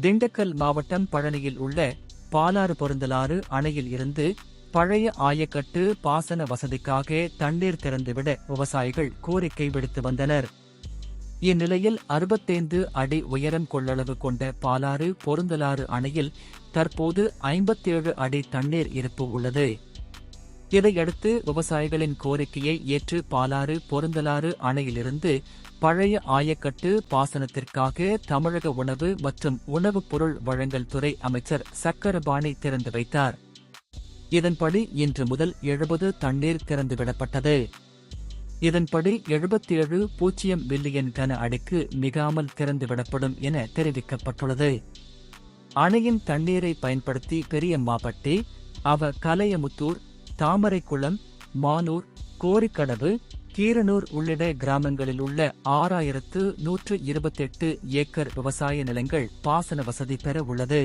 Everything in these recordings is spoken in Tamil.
திண்டுக்கல் மாவட்டம் பழனியில் உள்ள பாலாறு பொருந்தலாறு அணையில் இருந்து பழைய ஆயக்கட்டு பாசன வசதிக்காக தண்ணீர் திறந்துவிட விவசாயிகள் கோரிக்கை விடுத்து வந்தனர். இந்நிலையில் அறுபத்தைந்து அடி உயரம் கொள்ளளவு கொண்ட பாலாறு பொருந்தலாறு அணையில் தற்போது ஐம்பத்தேழு அடி தண்ணீர் இருப்பு உள்ளது. இதையடுத்து விவசாயிகளின் கோரிக்கையை ஏற்று பாலாறு பொருந்தலாறு அணையிலிருந்து பழைய ஆயக்கட்டு பாசனத்திற்காக தமிழக உணவு மற்றும் உணவுப் பொருள் வழங்கல் துறை அமைச்சர் சக்கரபாணி திறந்து வைத்தார். இதன்படி இன்று முதல் எழுபது தண்ணீர் திறந்துவிடப்பட்டது. இதன்படி எழுபத்தேழு பூஜ்ஜியம் மில்லியன் கன அடிக்கு மிகாமல் திறந்துவிடப்படும் என தெரிவிக்கப்பட்டுள்ளது. அணையின் தண்ணீரை பயன்படுத்தி பெரியம்மாபட்டி அவ கலையமுத்தூர் தாமரைக்குளம் மானூர் கோரிக்கடவு கீரனூர் உள்ளிட்ட கிராமங்களில் உள்ள ஆறாயிரத்து நூற்று இருபத்தெட்டு ஏக்கர் விவசாய நிலங்கள் பாசன வசதி பெற உள்ளது.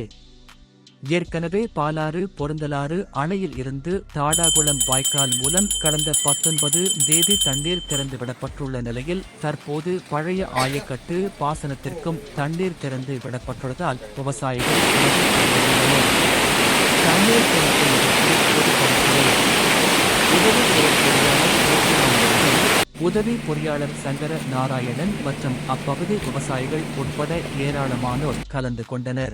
ஏற்கனவே பாலாறு பொருந்தலாறு அணையில் இருந்து தாடாகுளம் வாய்க்கால் மூலம் கடந்த பத்தொன்பது தேதி தண்ணீர் திறந்துவிடப்பட்டுள்ள நிலையில் தற்போது பழைய ஆயக்கட்டு பாசனத்திற்கும் தண்ணீர் திறந்து விடப்பட்டுள்ளதால் விவசாயிகள் உதவி பொறியாளர் சங்கர நாராயணன் மற்றும் அப்பகுதி விவசாயிகள் உட்பட ஏராளமானோர் கலந்து கொண்டனர்.